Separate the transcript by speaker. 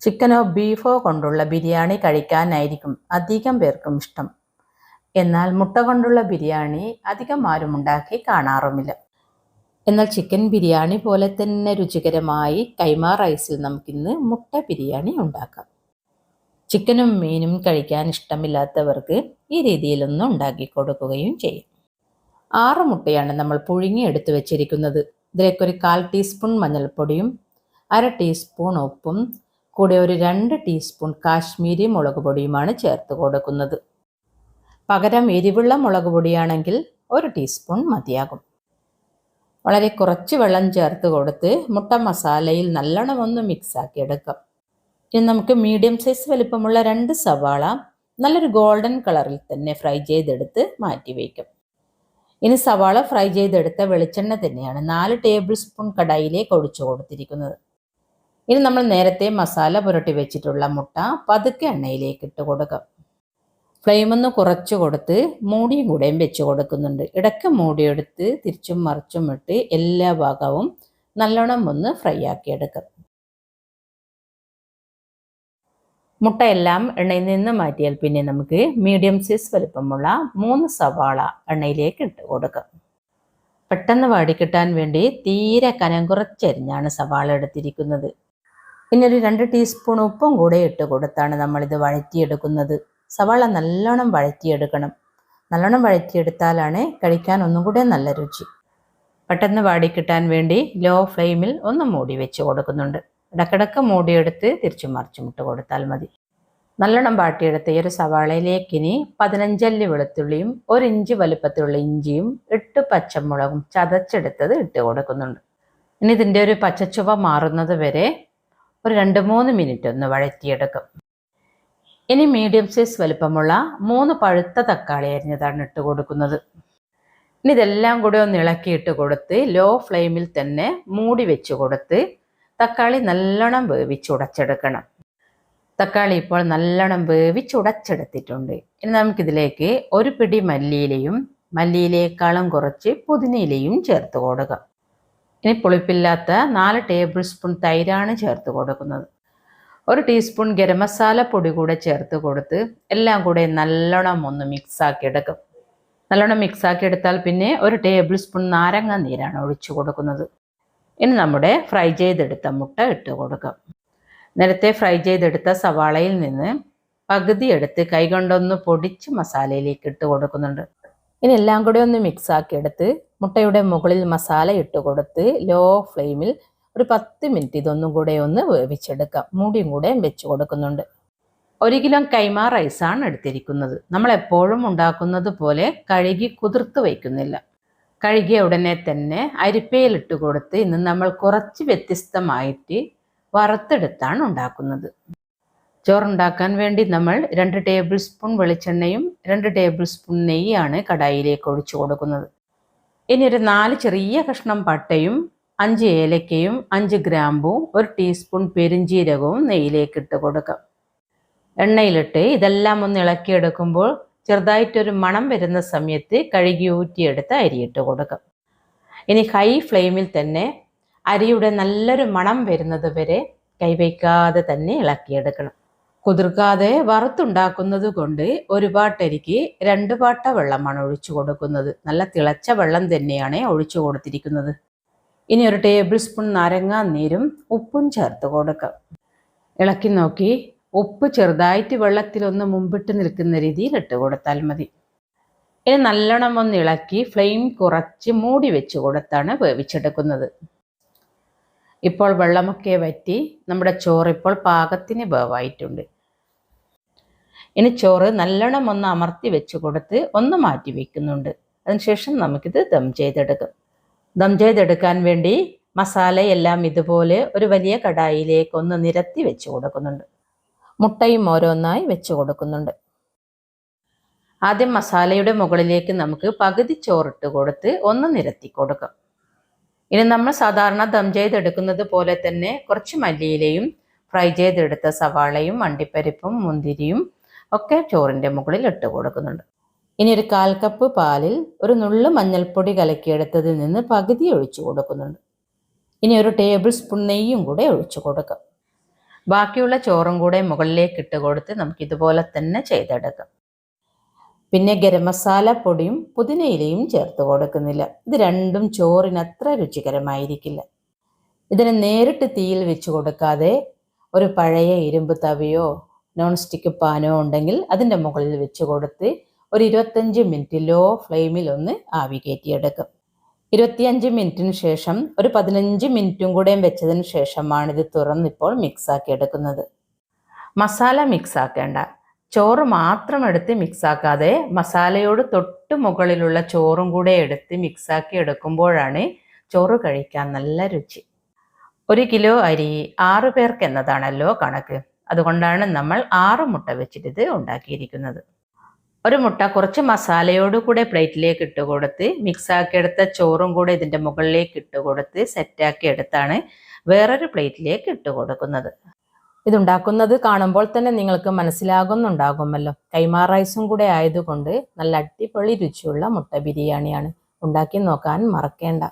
Speaker 1: ചിക്കനോ ബീഫോ കൊണ്ടുള്ള ബിരിയാണി കഴിക്കാനായിരിക്കും അധികം പേർക്കും ഇഷ്ടം. എന്നാൽ മുട്ട കൊണ്ടുള്ള ബിരിയാണി അധികം ആരും ഉണ്ടാക്കി കാണാറുമില്ല. എന്നാൽ ചിക്കൻ ബിരിയാണി പോലെ തന്നെ രുചികരമായി കൈമാ റൈസിൽ നമുക്കിന്ന് മുട്ട ബിരിയാണി ഉണ്ടാക്കാം. ചിക്കനും മീനും കഴിക്കാൻ ഇഷ്ടമില്ലാത്തവർക്ക് ഈ രീതിയിലൊന്ന് ഉണ്ടാക്കി കൊടുക്കുകയും ചെയ്യും. ആറ് മുട്ടയാണ് നമ്മൾ പുഴുങ്ങി എടുത്തു വെച്ചിരിക്കുന്നത്. ഇതിലേക്ക് ഒരു കാൽ ടീസ്പൂൺ മഞ്ഞൾപ്പൊടിയും അര ടീസ്പൂൺ ഉപ്പും കൂടെ ഒരു രണ്ട് ടീസ്പൂൺ കാശ്മീരി മുളക് പൊടിയുമാണ് ചേർത്ത് കൊടുക്കുന്നത്. പകരം എരിവുള്ള മുളക് പൊടിയാണെങ്കിൽ ഒരു ടീസ്പൂൺ മതിയാകും. വളരെ കുറച്ച് വെള്ളം ചേർത്ത് കൊടുത്ത് മുട്ട മസാലയിൽ നല്ലോണം ഒന്ന് മിക്സാക്കി എടുക്കാം. ഇനി നമുക്ക് മീഡിയം സൈസ് വലിപ്പമുള്ള രണ്ട് സവാള നല്ലൊരു ഗോൾഡൻ കളറിൽ തന്നെ ഫ്രൈ ചെയ്തെടുത്ത് മാറ്റി വയ്ക്കും. ഇനി സവാള ഫ്രൈ ചെയ്തെടുത്ത വെളിച്ചെണ്ണ തന്നെയാണ് നാല് ടേബിൾ സ്പൂൺ കടായിലേക്ക് ഒഴിച്ചു കൊടുത്തിരിക്കുന്നത്. ഇനി നമ്മൾ നേരത്തെ മസാല പുരട്ടി വെച്ചിട്ടുള്ള മുട്ട പതുക്കെ എണ്ണയിലേക്ക് ഇട്ട് കൊടുക്കാം. ഫ്ലെയിം ഒന്ന് കുറച്ച് കൊടുത്ത് മൂടിയും കൂടെയും വെച്ച് കൊടുക്കുന്നുണ്ട്. ഇടയ്ക്ക് മൂടിയെടുത്ത് തിരിച്ചും മറിച്ചും ഇട്ട് എല്ലാ ഭാഗവും നല്ലോണം ഒന്ന് ഫ്രൈ ആക്കി എടുക്കാം. മുട്ടയെല്ലാം എണ്ണയിൽ നിന്ന് മാറ്റിയാൽ പിന്നെ നമുക്ക് മീഡിയം സൈസ് വലുപ്പമുള്ള മൂന്ന് സവാള എണ്ണയിലേക്ക് ഇട്ട് കൊടുക്കാം. പെട്ടെന്ന് വാടിക്കിട്ടാൻ വേണ്ടി തീരെ കനം കുറച്ചരിഞ്ഞാണ് സവാള എടുത്തിരിക്കുന്നത്. പിന്നെ ഒരു രണ്ട് ടീസ്പൂൺ ഉപ്പും കൂടെ ഇട്ട് കൊടുത്താണ് നമ്മളിത് വഴറ്റിയെടുക്കുന്നത്. സവാള നല്ലോണം വഴറ്റിയെടുക്കണം. നല്ലോണം വഴറ്റിയെടുത്താലാണ് കഴിക്കാൻ ഒന്നും കൂടെ നല്ല രുചി. പെട്ടെന്ന് വാടിക്കിട്ടാൻ വേണ്ടി ലോ ഫ്ലെയിമിൽ ഒന്ന് മൂടി വെച്ച് കൊടുക്കുന്നുണ്ട്. ഇടക്കിടക്ക് മൂടിയെടുത്ത് തിരിച്ചു മറിച്ചും ഇട്ട് കൊടുത്താൽ മതി. നല്ലോണം വാട്ടിയെടുത്ത ഈ ഒരു സവാളയിലേക്ക് ഇനി പതിനഞ്ചല്ലി വെളുത്തുള്ളിയും ഒരു ഇഞ്ച് വലുപ്പത്തിലുള്ള ഇഞ്ചിയും എട്ട് പച്ചമുളകും ചതച്ചെടുത്തത് ഇട്ട് കൊടുക്കുന്നുണ്ട്. ഇനി ഇതിന്റെ ഒരു പച്ചച്ചുവ മാറുന്നത് വരെ ഒരു രണ്ട് മൂന്ന് മിനിറ്റ് ഒന്ന് വഴറ്റിയെടുക്കും. ഇനി മീഡിയം സൈസ് വലുപ്പമുള്ള മൂന്ന് പഴുത്ത തക്കാളി അരിഞ്ഞതാണ് ഇട്ട് കൊടുക്കുന്നത്. ഇനി ഇതെല്ലാം കൂടെ ഒന്ന് ഇളക്കിയിട്ട് കൊടുത്ത് ലോ ഫ്ലെയിമിൽ തന്നെ മൂടി വെച്ച് കൊടുത്ത് തക്കാളി നല്ലോണം വേവിച്ചുടച്ചെടുക്കണം തക്കാളി ഇപ്പോൾ നല്ലോണം വേവിച്ചുടച്ചെടുത്തിട്ടുണ്ട് ഇനി നമുക്കിതിലേക്ക് ഒരു പിടി മല്ലിയിലയും മല്ലിയിലേക്കാളും കുറച്ച് പുതിനയിലയും ചേർത്ത് കൊടുക്കാം. ഇനി പുളിപ്പില്ലാത്ത നാല് ടേബിൾ സ്പൂൺ തൈരാണ് ചേർത്ത് കൊടുക്കുന്നത്. ഒരു ടീസ്പൂൺ ഗരം മസാല പൊടി കൂടെ ചേർത്ത് കൊടുത്ത് എല്ലാം കൂടെ നല്ലോണം ഒന്ന് മിക്സാക്കി എടുക്കും. നല്ലോണം മിക്സാക്കി എടുത്താൽ പിന്നെ ഒരു ടേബിൾ സ്പൂൺ നാരങ്ങ നീരാണ് ഒഴിച്ചു കൊടുക്കുന്നത്. ഇനി നമ്മുടെ ഫ്രൈ ചെയ്തെടുത്ത മുട്ട ഇട്ട് കൊടുക്കാം. നേരത്തെ ഫ്രൈ ചെയ്തെടുത്ത സവാളയിൽ നിന്ന് പകുതി എടുത്ത് കൈകൊണ്ടൊന്ന് പൊടിച്ച് മസാലയിലേക്ക് ഇട്ട് കൊടുക്കുന്നുണ്ട്. ഇനി എല്ലാം കൂടെ ഒന്ന് മിക്സ് ആക്കി എടുത്ത് മുട്ടയുടെ മുകളിൽ മസാല ഇട്ട് കൊടുത്ത് ലോ ഫ്ലെയിമിൽ ഒരു പത്ത് മിനിറ്റ് ഇതൊന്നും കൂടെ ഒന്ന് വേവിച്ചെടുക്കാം. മൂടിയും കൂടെ വെച്ച് കൊടുക്കുന്നുണ്ട്. ഒരു കിലോ കൈമാ റൈസാണ് എടുത്തിരിക്കുന്നത്. നമ്മൾ എപ്പോഴും ഉണ്ടാക്കുന്നത് പോലെ കഴുകി കുതിർത്ത് വയ്ക്കുന്നില്ല. കഴുകിയ ഉടനെ തന്നെ അരിപ്പയിലിട്ട് കൊടുത്ത് ഇന്ന് നമ്മൾ കുറച്ച് വ്യത്യസ്തമായിട്ട് വറുത്തെടുത്താണ് ഉണ്ടാക്കുന്നത്. ചോറുണ്ടാക്കാൻ വേണ്ടി നമ്മൾ രണ്ട് ടേബിൾ സ്പൂൺ വെളിച്ചെണ്ണയും രണ്ട് ടേബിൾ സ്പൂൺ നെയ്യാണ് കടായിലേക്ക് ഒഴിച്ചു കൊടുക്കുന്നത്. ഇനി ഒരു നാല് ചെറിയ കഷ്ണം പട്ടയും അഞ്ച് ഏലക്കയും അഞ്ച് ഗ്രാമ്പും ഒരു ടീസ്പൂൺ പെരിഞ്ജീരകവും നെയ്യിലേക്ക് ഇട്ട് കൊടുക്കാം. എണ്ണയിലിട്ട് ഇതെല്ലാം ഒന്ന് ഇളക്കിയെടുക്കുമ്പോൾ ചെറുതായിട്ടൊരു മണം വരുന്ന സമയത്ത് കഴുകി ഊറ്റിയെടുത്ത് അരിയിട്ട് കൊടുക്കാം. ഇനി ഹൈ ഫ്ലെയിമിൽ തന്നെ അരിയുടെ നല്ലൊരു മണം വരുന്നത് വരെ കൈവയ്ക്കാതെ തന്നെ ഇളക്കിയെടുക്കണം. കുതിർക്കാതെ വറുത്തുണ്ടാക്കുന്നത് കൊണ്ട് ഒരു പാട്ടരിക്ക് രണ്ട് പാട്ട വെള്ളമാണ് ഒഴിച്ചു കൊടുക്കുന്നത്. നല്ല തിളച്ച വെള്ളം തന്നെയാണ് ഒഴിച്ചു കൊടുത്തിരിക്കുന്നത്. ഇനി ഒരു ടേബിൾ സ്പൂൺ നാരങ്ങാ നീരും ഉപ്പും ചേർത്ത് കൊടുക്കാം. ഇളക്കി നോക്കി. ഉപ്പ് ചെറുതായിട്ട് വെള്ളത്തിലൊന്ന് മുമ്പിട്ട് നിൽക്കുന്ന രീതിയിൽ ഇട്ട് കൊടുത്താൽ മതി. ഇനി നല്ലോണം ഒന്ന് ഇളക്കി ഫ്ലെയിം കുറച്ച് മൂടി വെച്ച് കൊടുത്താണ് വേവിച്ചെടുക്കുന്നത്. ഇപ്പോൾ വെള്ളമൊക്കെ വറ്റി നമ്മുടെ ചോറ് ഇപ്പോൾ പാകത്തിന് വേവായിട്ടുണ്ട്. ഇനി ചോറ് നല്ലോണം ഒന്ന് അമർത്തി വെച്ച് കൊടുത്ത് ഒന്ന് മാറ്റി വെക്കുന്നുണ്ട്. അതിനുശേഷം നമുക്കിത് ദം ചെയ്തെടുക്കും. ദം ചെയ്തെടുക്കാൻ വേണ്ടി മസാലയെല്ലാം ഇതുപോലെ ഒരു വലിയ കടായിലേക്ക് ഒന്ന് നിരത്തി വെച്ച് കൊടുക്കുന്നുണ്ട്. മുട്ടയും ഓരോന്നായി വെച്ച് കൊടുക്കുന്നുണ്ട്. ആദ്യം മസാലയുടെ മുകളിലേക്ക് നമുക്ക് പകുതി ചോറിട്ട് കൊടുത്ത് ഒന്ന് നിരത്തി കൊടുക്കാം. ഇനി നമ്മൾ സാധാരണ ദം ചെയ്തെടുക്കുന്നത് പോലെ തന്നെ കുറച്ച് മല്ലിയിലയും ഫ്രൈ ചെയ്തെടുത്ത സവാളയും അണ്ടിപ്പരിപ്പും മുന്തിരിയും ഒക്കെ ചോറിന്റെ മുകളിൽ ഇട്ട് കൊടുക്കുന്നുണ്ട്. ഇനി ഒരു കാൽ കപ്പ് പാലിൽ ഒരു നുള്ളു മഞ്ഞൾപ്പൊടി കലക്കിയെടുത്തതിൽ നിന്ന് പകുതി ഒഴിച്ചു കൊടുക്കുന്നുണ്ട്. ഇനി ഒരു ടേബിൾ സ്പൂൺ നെയ്യും കൂടെ ഒഴിച്ചു കൊടുക്കാം. ബാക്കിയുള്ള ചോറും കൂടെ മുകളിലേക്ക് ഇട്ട് കൊടുത്ത് നമുക്ക് ഇതുപോലെ തന്നെ ചെയ്തെടുക്കാം. പിന്നെ ഗരം മസാല പൊടിയും പുതിനയിലയും ചേർത്ത് കൊടുക്കുന്നില്ല. ഇത് രണ്ടും ചോറിന് അത്ര രുചികരമായിരിക്കില്ല. ഇതിനെ നേരിട്ട് തീയിൽ വെച്ച് കൊടുക്കാതെ ഒരു പഴയ ഇരുമ്പ് തവിയോ നോൺ സ്റ്റിക്ക് പാനോ ഉണ്ടെങ്കിൽ അതിന്റെ മുകളിൽ വെച്ച് കൊടുത്ത് ഒരു ഇരുപത്തഞ്ച് മിനിറ്റ് ലോ ഫ്ലെയിമിൽ ഒന്ന് ആവി കയറ്റിയെടുക്കും. ഇരുപത്തിയഞ്ച് മിനിറ്റിന് ശേഷം ഒരു പതിനഞ്ച് മിനിറ്റും കൂടെ വെച്ചതിന് ശേഷമാണ് ഇത് തുറന്നിപ്പോൾ മിക്സാക്കി എടുക്കുന്നത്. മസാല മിക്സാക്കേണ്ട ചോറ് മാത്രം എടുത്ത് മിക്സാക്കാതെ മസാലയോട് തൊട്ട് മുകളിലുള്ള ചോറും കൂടെ എടുത്ത് മിക്സാക്കി എടുക്കുമ്പോഴാണ് ചോറ് കഴിക്കാൻ നല്ല രുചി. ഒരു കിലോ അരി ആറ് പേർക്ക് എന്നതാണല്ലോ കണക്ക്. അതുകൊണ്ടാണ് നമ്മൾ ആറ് മുട്ട വെച്ചിട്ട് ഇത് ഉണ്ടാക്കിയിരിക്കുന്നത്. ഒരു മുട്ട കുറച്ച് മസാലയോട് കൂടെ പ്ലേറ്റിലേക്ക് ഇട്ട് കൊടുത്ത് മിക്സാക്കിയെടുത്ത ചോറും കൂടെ ഇതിന്റെ മുകളിലേക്ക് ഇട്ട് കൊടുത്ത് സെറ്റാക്കി എടുത്താണ് വേറൊരു പ്ലേറ്റിലേക്ക് ഇട്ട് കൊടുക്കുന്നത്. ഇതുണ്ടാക്കുന്നത് കാണുമ്പോൾ തന്നെ നിങ്ങൾക്ക് മനസ്സിലാകുന്നുണ്ടാകുമല്ലോ. കൈമാ റൈസും കൂടെ ആയതുകൊണ്ട് നല്ല അടിപൊളി രുചിയുള്ള മുട്ട ബിരിയാണിയാണ്. ഉണ്ടാക്കി നോക്കാൻ മറക്കേണ്ട.